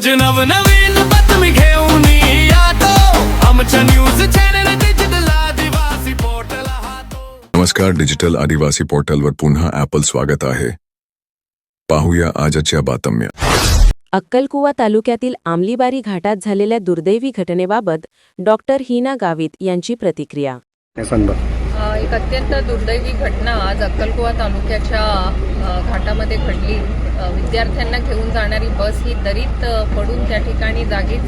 रोज नवनवीन बातमी घेऊन येतो. आमच्या न्यूज चॅनल डिजिटल आदिवासी पोर्टल हातो. नमस्कार डिजिटल आदिवासी पोर्टलवर पुन्हा ॲपल स्वागत आहे. पाहूया आजच्या बातम्या. अक्कलकुवा तालुक्यातील आमलीबारी घाटात झालेल्या दुर्दैवी घटनेबाबत डॉक्टर हिना गावित यांची प्रतिक्रिया. एक अत्यंत दुर्दैवी घटना आज अक्कलकुवा तालुक्याच्या घाटामध्ये घडली. विद्यार्थ्यांना घेऊन जाणारी बस ही दरीत पडून त्या ठिकाणी जागीच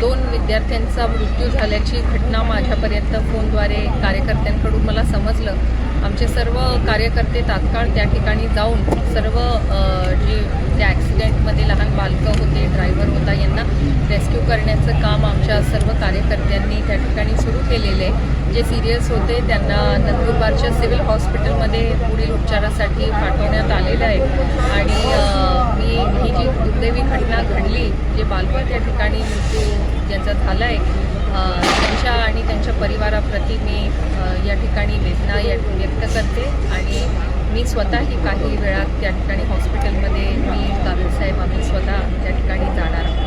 दोन विद्यार्थ्यांचा मृत्यू झाल्याची घटना माझ्यापर्यंत फोनद्वारे कार्यकर्त्यांकडून मला समजलं. आमचे सर्व कार्यकर्ते तात्काळ त्या ठिकाणी जाऊन सर्व जी त्या ॲक्सिडेंटमध्ये लहान बालकं होते काम आमच्या सर्व कार्यकर्त्यांनी त्या ठिकाणी सुरू केलेले आहे. जे सिरियस होते त्यांना नंदुरबारच्या सिव्हिल हॉस्पिटलमध्ये पुढील उपचारासाठी पाठवण्यात आलेलं आहे. आणि मी ही जी दुर्दैवी घटना घडली जे बालपण त्या ठिकाणी मृत्यू ज्यांचा झाला आहे त्यांच्या आणि त्यांच्या परिवाराप्रती मी या ठिकाणी वेदना या व्यक्त करते. आणि मी स्वतःही काही वेळात त्या ठिकाणी हॉस्पिटलमध्ये मी गावित साहेब आम्ही स्वतः त्या ठिकाणी जाणार आहोत